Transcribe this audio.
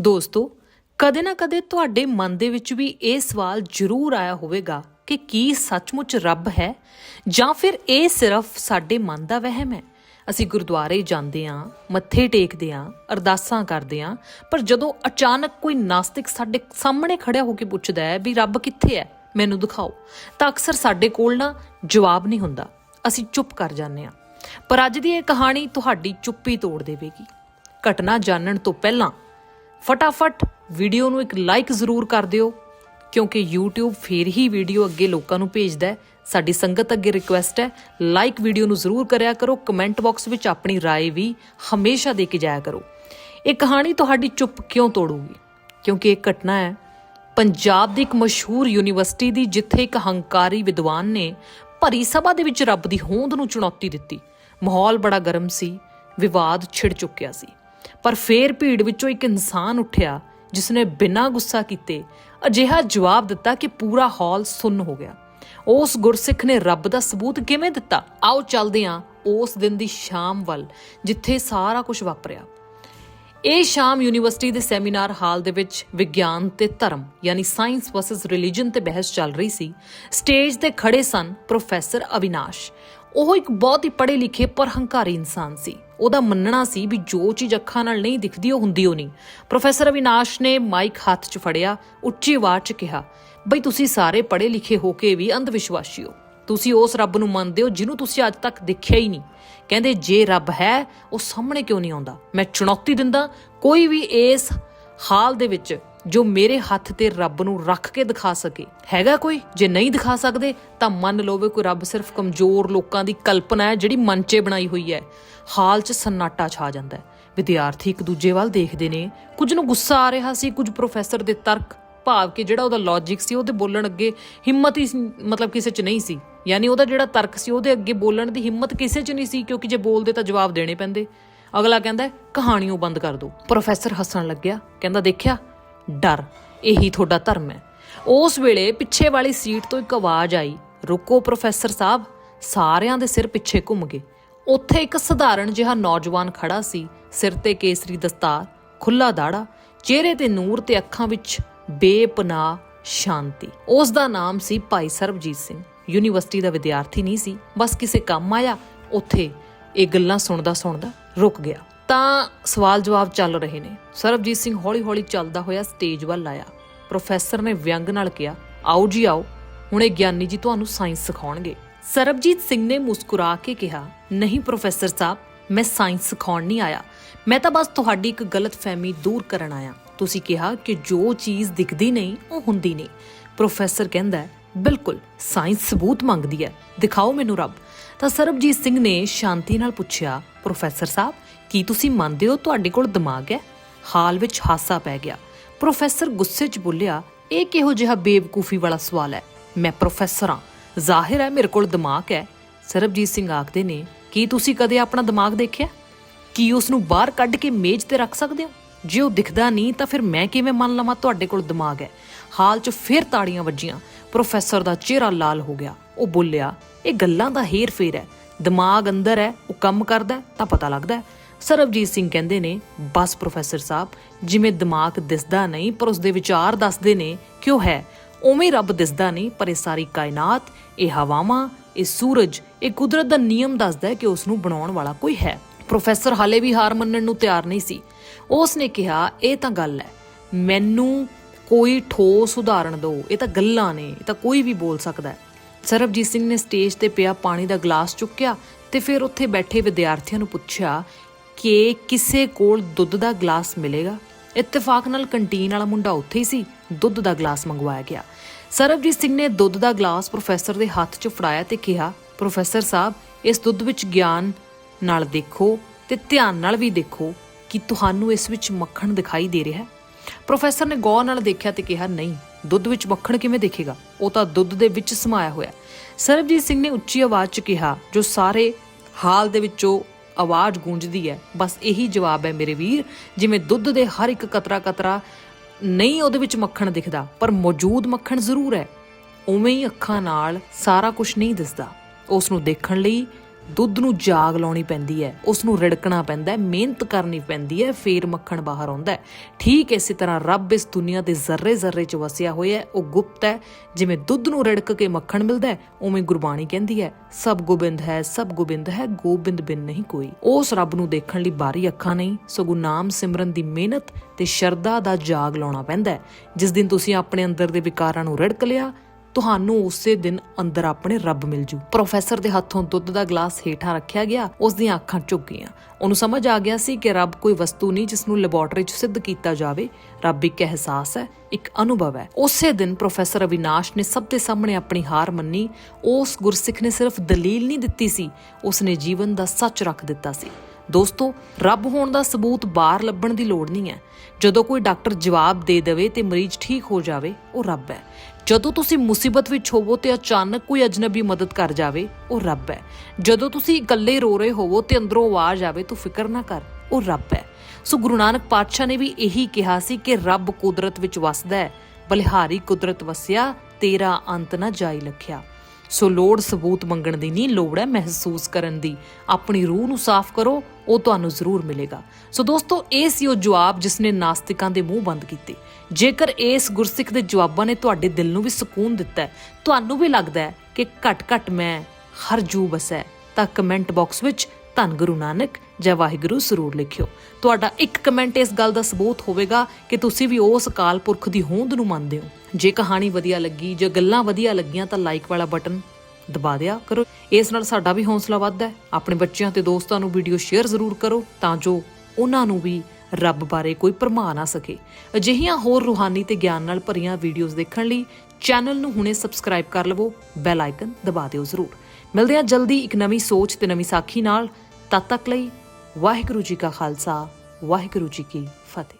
ਦੋਸਤੋ, ਕਦੇ ਨਾ ਕਦੇ ਤੁਹਾਡੇ ਮਨ ਦੇ ਵਿੱਚ ਵੀ ਇਹ ਸਵਾਲ ਜ਼ਰੂਰ ਆਇਆ ਹੋਵੇਗਾ ਕਿ ਕੀ ਸੱਚਮੁੱਚ ਰੱਬ ਹੈ ਜਾਂ ਫਿਰ ਇਹ ਸਿਰਫ ਸਾਡੇ ਮਨ ਦਾ ਵਹਿਮ ਹੈ? ਅਸੀਂ ਗੁਰਦੁਆਰੇ ਜਾਂਦੇ ਹਾਂ, ਮੱਥੇ ਟੇਕਦੇ ਹਾਂ, ਅਰਦਾਸਾਂ ਕਰਦੇ ਹਾਂ, ਪਰ ਜਦੋਂ ਅਚਾਨਕ ਕੋਈ ਨਾਸਤਿਕ ਸਾਡੇ ਸਾਹਮਣੇ ਖੜਿਆ ਹੋ ਕੇ ਪੁੱਛਦਾ ਹੈ ਵੀ ਰੱਬ ਕਿੱਥੇ ਹੈ, ਮੈਨੂੰ ਦਿਖਾਓ। ਤਾਂ ਅਕਸਰ ਸਾਡੇ ਕੋਲ ਨਾ ਜਵਾਬ ਨਹੀਂ ਹੁੰਦਾ। ਅਸੀਂ ਚੁੱਪ ਕਰ ਜਾਂਦੇ ਹਾਂ। ਪਰ ਅੱਜ ਦੀ ਇਹ ਕਹਾਣੀ ਤੁਹਾਡੀ ਚੁੱਪੀ ਤੋੜ ਦੇਵੇਗੀ। ਘਟਨਾ ਜਾਣਨ ਤੋਂ ਪਹਿਲਾਂ ਫਟਾਫਟ ਵੀਡੀਓ ਨੂੰ ਇੱਕ ਲਾਈਕ ਜ਼ਰੂਰ ਕਰ ਦਿਓ ਕਿਉਂਕਿ YouTube ਫੇਰ ਹੀ ਵੀਡੀਓ ਅੱਗੇ ਲੋਕਾਂ ਨੂੰ ਭੇਜਦਾ ਹੈ ਸਾਡੀ ਸੰਗਤ ਅੱਗੇ ਰਿਕੁਐਸਟ ਹੈ ਲਾਈਕ ਵੀਡੀਓ ਨੂੰ ਜ਼ਰੂਰ ਕਰਿਆ ਕਰੋ ਕਮੈਂਟ ਬਾਕਸ ਵਿੱਚ ਆਪਣੀ رائے ਵੀ ਹਮੇਸ਼ਾ ਦੇ ਕੇ ਜਾਇਆ ਕਰੋ ਇਹ ਕਹਾਣੀ ਤੁਹਾਡੀ ਚੁੱਪ ਕਿਉਂ ਤੋੜੂਗੀ ਕਿਉਂਕਿ ਇਹ ਘਟਨਾ ਹੈ ਪੰਜਾਬ ਦੀ ਇੱਕ ਮਸ਼ਹੂਰ ਯੂਨੀਵਰਸਿਟੀ ਦੀ ਜਿੱਥੇ ਇੱਕ ਹੰਕਾਰੀ ਵਿਦਵਾਨ ਨੇ ਭਰੀ ਸਭਾ ਦੇ ਵਿੱਚ ਰੱਬ ਦੀ ਹੋਂਦ ਨੂੰ ਚੁਣੌਤੀ ਦਿੱਤੀ ਮਾਹੌਲ ਬੜਾ ਗਰਮ ਸੀ ਵਿਵਾਦ ਛਿੜ ਚੁੱਕਿਆ ਸੀ ਪਰ ਫੇਰ ਭੀੜ ਵਿੱਚੋਂ ਇੱਕ ਇਨਸਾਨ ਉੱਠਿਆ ਜਿਸ ਨੇ ਬਿਨਾਂ ਗੁੱਸਾ ਕੀਤੇ ਅਜਿਹਾ ਜਵਾਬ ਦਿੱਤਾ ਕਿ ਪੂਰਾ ਹਾਲ ਸੁੰਨ ਹੋ ਗਿਆ। ਉਸ ਗੁਰਸਿੱਖ ਨੇ ਰੱਬ ਦਾ ਸਬੂਤ ਕਿਵੇਂ ਦਿੱਤਾ? ਆਓ ਚੱਲਦੇ ਹਾਂ ਉਸ ਦਿਨ ਦੀ ਸ਼ਾਮ ਵੱਲ, ਜਿੱਥੇ ਸਾਰਾ ਕੁਝ ਵਾਪਰਿਆ। ਇਹ ਸ਼ਾਮ ਯੂਨੀਵਰਸਿਟੀ ਦੇ ਸੈਮੀਨਾਰ ਹਾਲ ਦੇ ਵਿੱਚ ਵਿਗਿਆਨ ਤੇ ਧਰਮ, ਯਾਨੀ ਸਾਇੰਸ ਵਰਸਸ ਰਿਲੀਜੀਅਨ ਤੇ ਬਹਿਸ ਚੱਲ ਰਹੀ ਸੀ। ਸਟੇਜ ਤੇ ਖੜੇ ਸਨ ਪ੍ਰੋਫੈਸਰ ਅਵਿਨਾਸ਼। ਉਹ ਇੱਕ ਬਹੁਤ ਹੀ ਪੜ੍ਹੇ ਲਿਖੇ ਪਰ ਹੰਕਾਰੀ ਇਨਸਾਨ ਸੀ। ਉਹਦਾ ਮੰਨਣਾ ਸੀ ਵੀ ਜੋ ਚੀਜ਼ ਅੱਖਾਂ ਨਾਲ ਨਹੀਂ ਦਿਖਦੀ, ਉਹ ਹੁੰਦੀ ਉਹ ਨਹੀਂ। ਪ੍ਰੋਫੈਸਰ ਅਵਿਨਾਸ਼ ਨੇ ਮਾਈਕ ਹੱਥ 'ਚ ਫੜਿਆ, ਉੱਚੀ ਆਵਾਜ਼ 'ਚ ਕਿਹਾ, ਬਈ ਤੁਸੀਂ ਸਾਰੇ ਪੜ੍ਹੇ ਲਿਖੇ ਹੋ ਕੇ ਵੀ ਅੰਧ ਵਿਸ਼ਵਾਸੀ ਹੋ। ਤੁਸੀਂ ਉਸ ਰੱਬ ਨੂੰ ਮੰਨਦੇ ਹੋ ਜਿਹਨੂੰ ਤੁਸੀਂ ਅੱਜ ਤੱਕ ਦੇਖਿਆ ਹੀ ਨਹੀਂ। ਕਹਿੰਦੇ, ਜੇ ਰੱਬ ਹੈ, ਉਹ ਸਾਹਮਣੇ ਕਿਉਂ ਨਹੀਂ ਆਉਂਦਾ? ਮੈਂ ਚੁਣੌਤੀ ਦਿੰਦਾ, ਕੋਈ ਵੀ ਇਸ ਹਾਲ ਦੇ ਵਿੱਚ ਜੋ ਮੇਰੇ ਹੱਥ ਤੇ ਰੱਬ ਨੂੰ ਰੱਖ ਕੇ ਦਿਖਾ ਸਕੇ। ਹੈਗਾ ਕੋਈ? ਜੇ ਨਹੀਂ ਦਿਖਾ ਸਕਦੇ ਤਾਂ ਮੰਨ ਲਓ ਵੀ ਕੋਈ ਰੱਬ ਸਿਰਫ ਕਮਜ਼ੋਰ ਲੋਕਾਂ ਦੀ ਕਲਪਨਾ ਹੈ ਜਿਹੜੀ ਮਨ 'ਚ ਬਣਾਈ ਹੋਈ ਹੈ। ਹਾਲ 'ਚ ਸੰਨਾਟਾ ਛਾ ਜਾਂਦਾ ਹੈ। ਵਿਦਿਆਰਥੀ ਇੱਕ ਦੂਜੇ ਵੱਲ ਦੇਖਦੇ ਨੇ। ਕੁਝ ਨੂੰ ਗੁੱਸਾ ਆ ਰਿਹਾ ਸੀ ਕੁਝ ਪ੍ਰੋਫੈਸਰ ਦੇ ਤਰਕ ਭਾਵ ਕਿ ਜਿਹੜਾ ਉਹਦਾ ਲੌਜੀਕ ਸੀ ਉਹਦੇ ਬੋਲਣ ਅੱਗੇ ਹਿੰਮਤ ਹੀ ਮਤਲਬ ਕਿਸੇ 'ਚ ਨਹੀਂ ਸੀ। ਯਾਨੀ ਉਹਦਾ ਜਿਹੜਾ ਤਰਕ ਸੀ ਉਹਦੇ ਅੱਗੇ ਬੋਲਣ ਦੀ ਹਿੰਮਤ ਕਿਸੇ 'ਚ ਨਹੀਂ ਸੀ ਕਿਉਂਕਿ ਜੇ ਬੋਲਦੇ ਤਾਂ ਜਵਾਬ ਦੇਣੇ ਪੈਂਦੇ। ਅਗਲਾ ਕਹਿੰਦਾ ਹੈ, ਕਹਾਣੀਓ ਬੰਦ ਕਰ ਦਿਓ ਪ੍ਰੋਫੈਸਰ ਹੱਸਣ ਲੱਗਿਆ। ਕਹਿੰਦਾ ਦੇਖਿਆ ਡਰ, ਇਹੀ ਤੁਹਾਡਾ ਧਰਮ ਹੈ। ਉਸ ਵੇਲੇ ਪਿੱਛੇ ਵਾਲੀ ਸੀਟ ਤੋਂ ਇੱਕ ਆਵਾਜ਼ ਆਈ, ਰੁਕੋ ਪ੍ਰੋਫੈਸਰ ਸਾਹਿਬ, ਸਾਰਿਆਂ ਦੇ ਸਿਰ ਪਿੱਛੇ ਘੁੰਮ ਗਏ। ਉੱਥੇ ਇੱਕ ਸਧਾਰਨ ਜਿਹਾ ਨੌਜਵਾਨ ਖੜਾ ਸੀ, ਸਿਰ ਤੇ ਕੇਸਰੀ ਦਸਤਾਰ ਖੁੱਲਾ ਦਾੜਾ ਚਿਹਰੇ ਤੇ ਨੂਰ ਤੇ ਅੱਖਾਂ ਵਿੱਚ ਬੇਪਨਾਹ ਸ਼ਾਂਤੀ। ਉਸ ਦਾ ਨਾਮ ਸੀ ਭਾਈ ਸਰਬਜੀਤ ਸਿੰਘ। ਯੂਨੀਵਰਸਿਟੀ ਦਾ ਵਿਦਿਆਰਥੀ ਨਹੀਂ ਸੀ, ਬਸ ਕਿਸੇ ਕੰਮ ਆਇਆ, ਉੱਥੇ ਇਹ ਗੱਲਾਂ ਸੁਣਦਾ ਸੁਣਦਾ ਰੁਕ ਗਿਆ। ਤਾਂ ਸਵਾਲ ਜਵਾਬ ਚੱਲ ਰਹੇ ਨੇ। ਸਰਬਜੀਤ ਸਿੰਘ ਹੌਲੀ-ਹੌਲੀ ਚੱਲਦਾ ਹੋਇਆ ਸਟੇਜ ਵੱਲ ਆਇਆ। ਪ੍ਰੋਫੈਸਰ ਨੇ ਵਿਅੰਗ ਨਾਲ ਕਿਹਾ, ਆਓ ਜੀ ਆਓ, ਹੁਣ ਇਹ ਗਿਆਨੀ ਜੀ ਤੁਹਾਨੂੰ ਸਾਇੰਸ ਸਿਖਾਉਣਗੇ। ਸਰਬਜੀਤ ਸਿੰਘ ਨੇ ਮੁਸਕਰਾ ਕੇ ਕਿਹਾ, ਨਹੀਂ ਪ੍ਰੋਫੈਸਰ ਸਾਹਿਬ, ਮੈਂ ਸਾਇੰਸ ਸਿਖਾਉਣ ਨਹੀਂ ਆਇਆ। ਮੈਂ ਤਾਂ ਬਸ ਤੁਹਾਡੀ ਇੱਕ ਗਲਤਫਹਿਮੀ ਦੂਰ ਕਰਨ ਆਇਆ। ਤੁਸੀਂ ਕਿਹਾ ਕਿ ਜੋ ਚੀਜ਼ ਦਿਖਦੀ ਨਹੀਂ, ਉਹ ਹੁੰਦੀ ਨਹੀਂ। ਪ੍ਰੋਫੈਸਰ ਕਹਿੰਦਾ, ਬਿਲਕੁਲ ਸਾਇੰਸ ਸਬੂਤ ਮੰਗਦੀ ਹੈ। ਦਿਖਾਓ ਮੈਨੂੰ ਰੱਬ। ਤਾਂ ਸਰਬਜੀਤ ਸਿੰਘ ਨੇ ਸ਼ਾਂਤੀ ਨਾਲ ਪੁੱਛਿਆ ਪ੍ਰੋਫੈਸਰ ਸਾਹਿਬ ਕੀ ਤੁਸੀਂ ਮੰਨਦੇ ਹੋ ਤੁਹਾਡੇ ਕੋਲ ਦਿਮਾਗ ਹੈ? ਹਾਲ ਵਿੱਚ ਹਾਸਾ ਪੈ ਗਿਆ। ਪ੍ਰੋਫੈਸਰ ਗੁੱਸੇ 'ਚ ਬੋਲਿਆ, ਇਹ ਕਿਹੋ ਜਿਹਾ ਬੇਵਕੂਫੀ ਵਾਲਾ ਸਵਾਲ ਹੈ? ਮੈਂ ਪ੍ਰੋਫੈਸਰ ਹਾਂ। ਜ਼ਾਹਿਰ ਹੈ ਮੇਰੇ ਕੋਲ ਦਿਮਾਗ ਹੈ। ਸਰਬਜੀਤ ਸਿੰਘ ਆਖਦੇ ਨੇ, ਕੀ ਤੁਸੀਂ ਕਦੇ ਆਪਣਾ ਦਿਮਾਗ ਦੇਖਿਆ? ਕੀ ਉਸ ਨੂੰ ਬਾਹਰ ਕੱਢ ਕੇ ਮੇਜ਼ ਤੇ ਰੱਖ ਸਕਦੇ ਹੋ? ਜੇ ਉਹ ਦਿਖਦਾ ਨਹੀਂ, ਤਾਂ ਫਿਰ ਮੈਂ ਕਿਵੇਂ ਮੰਨ ਲਵਾਂ ਤੁਹਾਡੇ ਕੋਲ ਦਿਮਾਗ ਹੈ? ਹਾਲ 'ਚ ਫਿਰ ਤਾੜੀਆਂ ਵੱਜੀਆਂ। ਪ੍ਰੋਫੈਸਰ ਦਾ ਚਿਹਰਾ ਲਾਲ ਹੋ ਗਿਆ। ਉਹ ਬੋਲਿਆ, ਇਹ ਗੱਲਾਂ ਦਾ ਹੇਰ ਫੇਰ ਹੈ। ਦਿਮਾਗ ਅੰਦਰ ਹੈ, ਉਹ ਕੰਮ ਕਰਦਾ ਤਾਂ ਪਤਾ ਲੱਗਦਾ ਹੈ। ਸਰਬਜੀਤ ਸਿੰਘ ਕਹਿੰਦੇ ਨੇ, ਬਸ ਪ੍ਰੋਫੈਸਰ ਸਾਹਿਬ, ਜਿਵੇਂ ਦਿਮਾਗ ਦਿਸਦਾ ਨਹੀਂ, ਪਰ ਉਸ ਦੇ ਵਿਚਾਰ ਦੱਸਦੇ ਨੇ ਕਿ ਉਹ ਹੈ। ਉਵੇਂ ਰੱਬ ਦਿਸਦਾ ਨਹੀਂ, ਪਰ ਇਹ ਸਾਰੀ ਕਾਇਨਾਤ, ਇਹ ਹਵਾਵਾਂ, ਇਹ ਸੂਰਜ, ਇਹ ਕੁਦਰਤ ਦਾ ਨਿਯਮ ਦੱਸਦਾ ਹੈ ਕਿ ਉਸ ਨੂੰ ਬਣਾਉਣ ਵਾਲਾ ਕੋਈ ਹੈ। ਪ੍ਰੋਫੈਸਰ ਹਾਲੇ ਵੀ ਹਾਰ ਮੰਨਣ ਨੂੰ ਤਿਆਰ ਨਹੀਂ ਸੀ। ਉਸ ਨੇ ਕਿਹਾ, ਇਹ ਤਾਂ ਗੱਲ ਹੈ। ਮੈਨੂੰ ਕੋਈ ਠੋਸ ਉਦਾਹਰਣ ਦਿਓ। ਇਹ ਤਾਂ ਗੱਲਾਂ ਨੇ, ਇਹ ਤਾਂ ਕੋਈ ਵੀ ਬੋਲ ਸਕਦਾ ਹੈ। ਸਰਬਜੀਤ ਸਿੰਘ ਨੇ ਸਟੇਜ ਤੇ ਪਿਆ ਪਾਣੀ ਦਾ ਗਲਾਸ ਚੁੱਕਿਆ ਤੇ ਫਿਰ ਉੱਥੇ ਬੈਠੇ ਵਿਦਿਆਰਥੀਆਂ ਨੂੰ ਪੁੱਛਿਆ ਕਿ ਕਿਸੇ ਕੋਲ ਦੁੱਧ ਦਾ ਗਲਾਸ ਮਿਲੇਗਾ? ਇਤਫਾਕ ਨਾਲ ਕੰਟੀਨ ਵਾਲਾ ਮੁੰਡਾ ਉੱਥੇ ਹੀ ਸੀ, ਦੁੱਧ ਦਾ ਗਲਾਸ ਮੰਗਵਾਇਆ ਗਿਆ। ਸਰਬਜੀਤ ਸਿੰਘ ਨੇ ਦੁੱਧ ਦਾ ਗਲਾਸ ਪ੍ਰੋਫੈਸਰ ਦੇ ਹੱਥ 'ਚ ਫੜਾਇਆ ਤੇ ਕਿਹਾ, ਪ੍ਰੋਫੈਸਰ ਸਾਹਿਬ, ਇਸ ਦੁੱਧ ਵਿੱਚ ਗਿਆਨ ਨਾਲ ਦੇਖੋ ਤੇ ਧਿਆਨ ਨਾਲ ਵੀ ਦੇਖੋ ਕਿ ਤੁਹਾਨੂੰ ਇਸ ਵਿੱਚ ਮੱਖਣ ਦਿਖਾਈ ਦੇ ਰਿਹਾ ਹੈ। ਪ੍ਰੋਫੈਸਰ ਨੇ ਗੌਰ ਨਾਲ ਦੇਖਿਆ ਤੇ ਕਿਹਾ, ਨਹੀਂ, ਦੁੱਧ ਵਿੱਚ ਮੱਖਣ ਕਿਵੇਂ ਦੇਖੇਗਾ? ਉਹ ਤਾਂ ਦੁੱਧ ਦੇ ਵਿੱਚ ਸਮਾਇਆ ਹੋਇਆ ਸਰਬਜੀਤ ਸਿੰਘ ਨੇ ਉੱਚੀ ਆਵਾਜ਼ 'ਚ ਕਿਹਾ, ਜੋ ਸਾਰੇ ਹਾਲ ਦੇ ਵਿੱਚੋਂ ਆਵਾਜ਼ ਗੂੰਜਦੀ ਹੈ। ਬਸ ਇਹੀ ਜਵਾਬ ਹੈ ਮੇਰੇ ਵੀਰ, ਜਿਵੇਂ ਦੁੱਧ ਦੇ ਹਰ ਇੱਕ ਕਤਰਾ ਕਤਰਾ ਨਹੀਂ ਉਹਦੇ ਵਿੱਚ ਮੱਖਣ ਦਿਖਦਾ, ਪਰ ਮੌਜੂਦ ਮੱਖਣ ਜ਼ਰੂਰ ਹੈ। ਉਵੇਂ ਹੀ ਅੱਖਾਂ ਨਾਲ ਸਾਰਾ ਕੁਝ ਨਹੀਂ ਦਿਸਦਾ। ਉਸ ਨੂੰ ਦੇਖਣ ਲਈ ਦੁੱਧ ਨੂੰ ਜਾਗ ਲਾਉਣੀ ਪੈਂਦੀ ਹੈ ਉਸ ਨੂੰ ਰਿੜਕਣਾ ਪੈਂਦਾ ਹੈ, ਮਿਹਨਤ ਕਰਨੀ ਪੈਂਦੀ ਹੈ, ਫੇਰ ਮੱਖਣ ਬਾਹਰ ਆਉਂਦਾ ਹੈ। ਠੀਕ ਇਸੇ ਤਰ੍ਹਾਂ ਰੱਬ ਇਸ ਦੁਨੀਆ ਦੇ ਜ਼ਰਰੇ ਜ਼ਰਰੇ 'ਚ ਵਸਿਆ ਹੋਇਆ ਹੈ, ਉਹ ਗੁਪਤ ਹੈ, ਜਿਵੇਂ ਦੁੱਧ ਨੂੰ ਰਿੜਕ ਕੇ ਮੱਖਣ ਮਿਲਦਾ ਹੈ, ਉਵੇਂ ਗੁਰਬਾਣੀ ਕਹਿੰਦੀ ਹੈ, ਸਭ ਗੋਬਿੰਦ ਹੈ, ਸਭ ਗੋਬਿੰਦ ਹੈ, ਗੋਬਿੰਦ ਬਿਨ ਨਹੀਂ ਕੋਈ। ਉਸ ਰੱਬ ਨੂੰ ਦੇਖਣ ਲਈ ਬਾਰੀ ਅੱਖਾਂ ਨਹੀਂ, ਸਗੋਂ ਨਾਮ ਸਿਮਰਨ ਦੀ ਮਿਹਨਤ ਤੇ ਸ਼ਰਧਾ ਦਾ ਜਾਗ ਲਾਉਣਾ ਪੈਂਦਾ ਹੈ। ਜਿਸ ਦਿਨ ਤੁਸੀਂ ਆਪਣੇ ਅੰਦਰ ਦੇ ਵਿਕਾਰਾਂ ਨੂੰ ਰਿੜਕ ਲਿਆ ਤੁਹਾਨੂੰ ਉਸੇ ਦਿਨ ਅੰਦਰ ਆਪਣੇ ਰੱਬ ਮਿਲ ਜੂ। ਪ੍ਰੋਫੈਸਰ ਦੇ ਹੱਥੋਂ ਦੁੱਧ ਦਾ ਗਲਾਸ ਹੇਠਾਂ ਰੱਖਿਆ ਗਿਆ, ਉਸ ਦੀਆਂ ਅੱਖਾਂ ਝੁਕ ਗਈਆਂ। ਉਹਨੂੰ ਸਮਝ ਆ ਗਿਆ ਸੀ ਕਿ ਰੱਬ ਕੋਈ ਵਸਤੂ ਨਹੀਂ ਜਿਸ ਨੂੰ ਲੈਬੋਰੇਟਰੀ 'ਚ ਸਿੱਧ ਕੀਤਾ ਜਾਵੇ। ਰੱਬ ਇੱਕ ਅਹਿਸਾਸ ਹੈ, ਇੱਕ ਅਨੁਭਵ ਹੈ। ਉਸੇ ਦਿਨ ਪ੍ਰੋਫੈਸਰ ਅਵਿਨਾਸ਼ ਨੇ ਸਭ ਦੇ ਸਾਹਮਣੇ ਆਪਣੀ ਹਾਰ ਮੰਨੀ। ਉਸ ਗੁਰਸਿੱਖ ਨੇ ਸਿਰਫ ਦਲੀਲ ਨਹੀਂ ਦਿੱਤੀ ਸੀ, ਉਸਨੇ ਜੀਵਨ ਦਾ ਸੱਚ ਰੱਖ ਦਿੱਤਾ ਸੀ। ਦੋਸਤੋ, ਰੱਬ ਹੋਣ ਦਾ ਸਬੂਤ ਬਾਹਰ ਲੱਭਣ ਦੀ ਲੋੜ ਨਹੀਂ ਹੈ। ਜਦੋਂ ਕੋਈ ਡਾਕਟਰ ਜਵਾਬ ਦੇ ਦੇਵੇ ਤੇ ਮਰੀਜ਼ ਠੀਕ ਹੋ ਜਾਵੇ, ਉਹ ਰੱਬ ਹੈ। ਜਦੋਂ ਤੁਸੀਂ ਮੁਸੀਬਤ ਵਿੱਚ ਹੋਵੋ ਤੇ ਅਚਾਨਕ ਕੋਈ ਅਜਨਬੀ ਮਦਦ ਕਰ ਜਾਵੇ, ਉਹ ਰੱਬ ਹੈ। ਜਦੋਂ ਤੁਸੀਂ ਇਕੱਲੇ ਰੋ ਰਹੇ ਹੋਵੋ ਤੇ ਅੰਦਰੋਂ ਆਵਾਜ਼ ਆਵੇ, ਤੂੰ ਫਿਕਰ ਨਾ ਕਰ, ਉਹ ਰੱਬ ਹੈ। ਸੋ ਗੁਰੂ ਨਾਨਕ ਪਾਤਸ਼ਾਹ ਨੇ ਵੀ ਇਹੀ ਕਿਹਾ ਸੀ ਕਿ ਰੱਬ ਕੁਦਰਤ ਵਿੱਚ ਵਸਦਾ ਹੈ, ਬਲਿਹਾਰੀ ਕੁਦਰਤ ਵਸਿਆ, ਤੇਰਾ ਅੰਤ ਨਾ ਜਾਈ ਲਖਿਆ। ਸੋ ਲੋੜ ਸਬੂਤ ਮੰਗਣ ਦੀ ਨਹੀਂ ਲੋੜ ਹੈ ਮਹਿਸੂਸ ਕਰਨ ਦੀ। ਆਪਣੀ ਰੂਹ ਨੂੰ ਸਾਫ਼ ਕਰੋ, ਉਹ ਤੁਹਾਨੂੰ ਜ਼ਰੂਰ ਮਿਲੇਗਾ। ਸੋ ਦੋਸਤੋ, ਇਹ ਸੀ ਉਹ ਜਵਾਬ ਜਿਸ ਨੇ ਨਾਸਤਿਕਾਂ ਦੇ ਮੂੰਹ ਬੰਦ ਕੀਤੇ। ਜੇਕਰ ਇਸ ਗੁਰਸਿੱਖ ਦੇ ਜਵਾਬਾਂ ਨੇ ਤੁਹਾਡੇ ਦਿਲ ਨੂੰ ਵੀ ਸਕੂਨ ਦਿੱਤਾ ਹੈ, ਤੁਹਾਨੂੰ ਵੀ ਲੱਗਦਾ ਹੈ ਕਿ ਘਟ ਘਟ ਮੈਂ ਹਰ ਜੂ ਬਸੈ ਤਾਂ ਕਮੈਂਟ ਬਾਕਸ ਵਿੱਚ ਧੰਨ ਗੁਰੂ ਨਾਨਕ ਜੈ ਵਾਹਿਗੁਰੂ ਜ਼ਰੂਰ ਲਿਖਿਓ। ਤੁਹਾਡਾ ਇੱਕ ਕਮੈਂਟ ਇਸ ਗੱਲ ਦਾ ਸਬੂਤ ਹੋਵੇਗਾ ਕਿ ਤੁਸੀਂ ਵੀ ਉਸ ਅਕਾਲ ਪੁਰਖ ਦੀ ਹੋਂਦ ਨੂੰ ਮੰਨਦੇ ਹੋ। ਜੇ ਕਹਾਣੀ ਵਧੀਆ ਲੱਗੀ, ਜੇ ਗੱਲਾਂ ਵਧੀਆ ਲੱਗੀਆਂ ਤਾਂ ਲਾਈਕ ਵਾਲਾ ਬਟਨ ਦਬਾ ਦਿਆ ਕਰੋ। ਇਸ ਨਾਲ ਸਾਡਾ ਵੀ ਹੌਸਲਾ ਵੱਧਦਾ ਹੈ। ਆਪਣੇ ਬੱਚਿਆਂ ਤੇ ਦੋਸਤਾਂ ਨੂੰ ਵੀਡੀਓ ਸ਼ੇਅਰ ਜ਼ਰੂਰ ਕਰੋ ਤਾਂ ਜੋ ਉਹਨਾਂ ਨੂੰ ਵੀ ਰੱਬ ਬਾਰੇ ਕੋਈ ਭਰਮਾ ਨਾ ਸਕੇ। ਅਜਿਹੀਆਂ ਹੋਰ ਰੂਹਾਨੀ ਤੇ ਗਿਆਨ ਨਾਲ ਭਰੀਆਂ ਵੀਡੀਓਜ਼ ਦੇਖਣ ਲਈ ਚੈਨਲ ਨੂੰ ਹੁਣੇ ਸਬਸਕ੍ਰਾਈਬ ਕਰ ਲਵੋ ਬੈਲ ਆਈਕਨ ਦਬਾ ਦਿਓ ਜ਼ਰੂਰ। ਮਿਲਦੇ ਹਾਂ ਜਲਦੀ ਇੱਕ ਨਵੀਂ ਸੋਚ ਤੇ ਨਵੀਂ ਸਾਖੀ ਨਾਲ। ਤਦ ਤੱਕ ਲਈ ਵਾਹਿਗੁਰੂ ਜੀ ਕਾ ਖਾਲਸਾ, ਵਾਹਿਗੁਰੂ ਜੀ ਕੀ ਫਤਿਹ।